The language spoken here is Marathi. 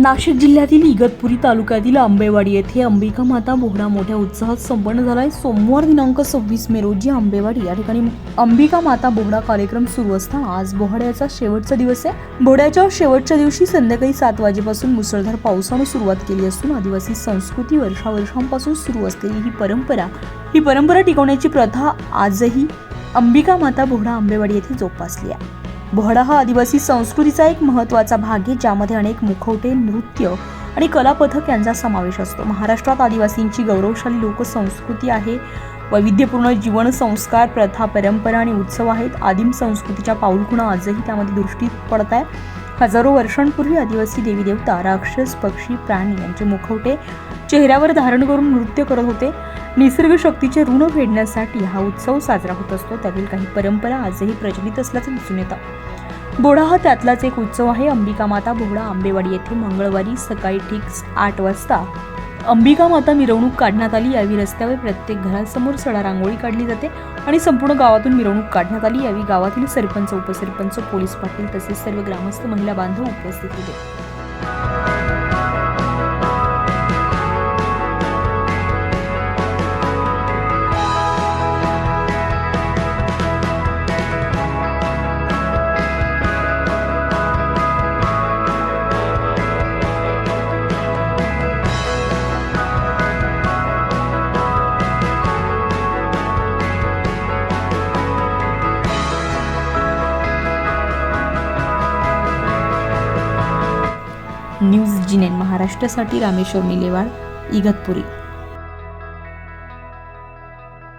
नाशिक जिल्ह्यातील इगतपुरी तालुक्यातील आंबेवाडी येथे अंबिका माता बोहडा मोठ्या उत्साहात संपन्न झाला आहे सोमवार दिनांक सव्वीस मे रोजी आंबेवाडी या ठिकाणी अंबिका माता बोहडा कार्यक्रम सुरू असता. आज बोहड्याचा शेवटचा दिवस आहे. बोहड्याच्या शेवटच्या दिवशी संध्याकाळी सात वाजेपासून मुसळधार पावसानं सुरुवात केली असून आदिवासी संस्कृती वर्षावर्षांपासून सुरू असलेली ही परंपरा ही परंपरा टिकवण्याची प्रथा आजही अंबिका माता बोहडा आंबेवाडी येथे जोपासली आहे. बोहडा हा आदिवासी संस्कृतीचा एक महत्त्वाचा भाग आहे ज्यामध्ये अनेक मुखवटे नृत्य आणि कलापथक यांचा समावेश असतो. महाराष्ट्रात आदिवासींची गौरवशाली लोकसंस्कृती आहे. वैविध्यपूर्ण जीवन संस्कार प्रथा परंपरा आणि उत्सव आहेत. आदिम संस्कृतीच्या पाऊलखुणा आजही त्यामध्ये दृष्टीत पडत आहे हजारो वर्षांपूर्वी आदिवासी देवी देवता राक्षस पक्षी प्राणी यांचे मुखवटे चेहऱ्यावर धारण करून नृत्य करत होते. निसर्ग शक्तीचे ऋण फेडण्यासाठी हा उत्सव साजरा होत असतो. त्यातील काही परंपरा आजही प्रचलित असल्याचं दिसून येतं. बोडा हा त्यातलाच एक उत्सव आहे. अंबिका माता बोहडा आंबेवाडी येथे मंगळवारी सकाळी ठीक आठ वाजता अंबिका माता मिरवणूक काढण्यात आली. यावी रस्त्यावर प्रत्येक घरासमोर सडा रांगोळी काढली जाते आणि संपूर्ण गावातून मिरवणूक काढण्यात आली. यावी गावातील सरपंच उपसरपंच पोलीस पाटील तसेच सर्व ग्रामस्थ महिला बांधव उपस्थित होते. न्यूज जिनेन महाराष्ट्रासाठी रामेश्वर मिलेवाड इगतपुरी.